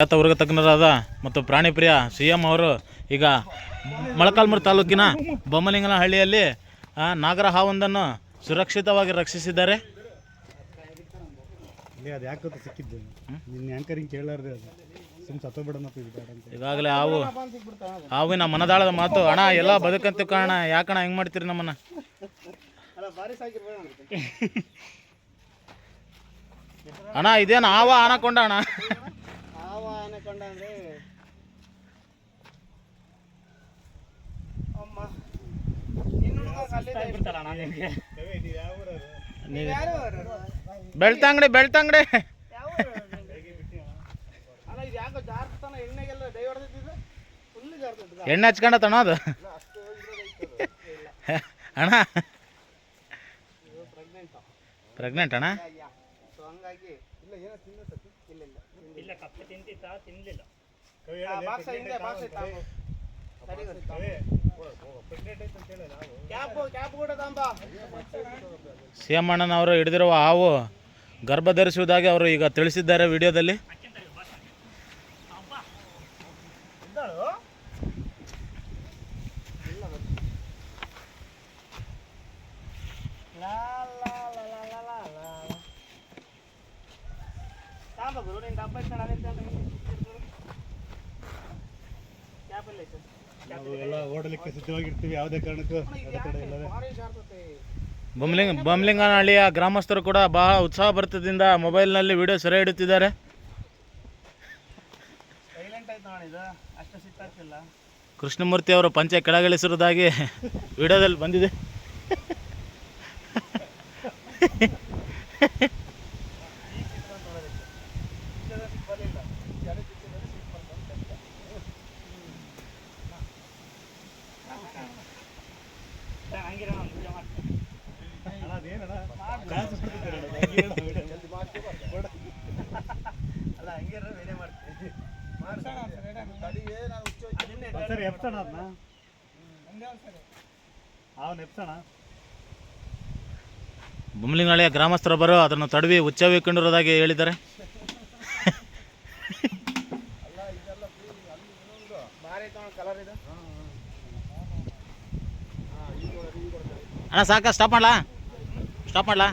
ಖ್ಯಾತ ವರ್ಗ ತಜ್ಞರಾದ ಮತ್ತು ಪ್ರಾಣಿ ಪ್ರಿಯ ಸಿ ಎಂ ಅವರು ಈಗ ಮೊಳಕಾಲ್ಮೂರು ತಾಲೂಕಿನ ಬೊಮ್ಮಲಿಂಗನಹಳ್ಳಿಯಲ್ಲಿ ನಾಗರ ಹಾವೊಂದನ್ನು ಸುರಕ್ಷಿತವಾಗಿ ರಕ್ಷಿಸಿದ್ದಾರೆ. ಇಲ್ಲಿ ಅದು ಯಾಕೆ ಸಿಕ್ಕಿದ್ದು? ನಿನ್ನ ಆ್ಯಂಕರಿಂಗ್ ಕೇಳಾರ್ದೆ ಅದು. ಸುಮ್ಮನೆ ಸತ್ತೋಗ್ಬಿಡೋಣಪ್ಪ ಇದು ಬೇಡ ಅಂತ. ಈಗಾಗಲೇ ಹಾವು ಹಾವಿನ ಮನದಾಳದ ಮಾತು ಅಣ್ಣ ಎಲ್ಲ ಬದುಕಂತ ಕಾರಣ ಯಾಕಣ್ಣ ಹೆಂಗ್ ಮಾಡ್ತೀರಿ ನಮ್ಮನ್ನ? ಅಣ್ಣ ಇದೇನು ಹಾವ ಅಣ್ಣ? ಹಾವ ಅನ್ಕೊಂಡ ಅಂದ್ರೆ ಅಮ್ಮ ಬೆಳ್ತಂಗಡಿ ಬೆಳ್ತಂಗಡಿ. ಎಣ್ಣೆ ಹಚ್ಕೊಂಡತ್ತಣ್ಣ ಅದು? ಅಣ್ಣ. ಪ್ರೆಗ್ನೆಂಟ್ ಪ್ರೆಗ್ನೆಂಟ್ ಅಣ್ಣ? ಹಂಗಾಗಿ ಇಲ್ಲ ಏನೋ ತಿನ್ನ ಸತಿ ಇಲ್ಲ ಇಲ್ಲ. ಇಲ್ಲ ಕಪ್ಪೆ ತಿಂತಿತ್ತಾ ತಿನ್ಲಿಲ್ಲ. ಬಾಕ್ಸ್ ಹಿಂದೆ ಬಾಕ್ಸ್ ಕ್ಯಾಪ್ ಕ್ಯಾಪ್ ಕೂಡ ತಂಬ. ಸಿ ಎಂ ಅಣ್ಣನವರು ಹಿಡಿದಿರುವ ಹಾವು ಗರ್ಭಧರಿಸುವುದಾಗಿ ಅವರು ಈಗ ತಿಳಿಸಿದ್ದಾರೆ ವಿಡಿಯೋದಲ್ಲಿ. ನಾವು ಎಲ್ಲ ಓಡಲಿಕ್ಕೆ ಸಿದ್ಧವಾಗಿರ್ತೀವಿ ಯಾವುದೇ ಕಾರಣಕ್ಕೂ. ಅಡೆತಡೆ ಇಲ್ಲದೆ. ಬೊಮ್ಲಿಂಗ ಬೊಮ್ಲಿಂಗನಹಳ್ಳಿಯ ಗ್ರಾಮಸ್ಥರು ಕೂಡ ಬಹಳ ಉತ್ಸಾಹ ಭರಿತದಿಂದ ಮೊಬೈಲ್ನಲ್ಲಿ ವಿಡಿಯೋ ಸೆರೆ ಹಿಡುತ್ತಿದ್ದಾರೆ ಸೈಲೆಂಟ್ ಆಯ್ತು ನೋಡಿ ಇದು. ಅಷ್ಟು ಸಿಟ್ಟಾಗ್ತಿಲ್ಲ ಕೃಷ್ಣಮೂರ್ತಿ ಅವರು ಪಂಚೆ ಕೆಳಗಿಳಿಸಿರುವುದಾಗಿ ವಿಡಿಯೋದಲ್ಲಿ ಬಂದಿದೆ. ಅಲ್ಲ ಹಂಗೆ ಬರೋ ಅದನ್ನೇ ತಡವಿ ಉಚ್ಚವಿಕೊಂಡಿರುವುದಾಗಿ ಹೇಳಿದ್ದಾರೆ. ಅಣ್ಣ ಸಾಕ ಸ್ಟಾಪ್ ಮಾಡ್ಲಾ? ಸ್ಟಾಪ್ ಮಾಡ್ಲಾ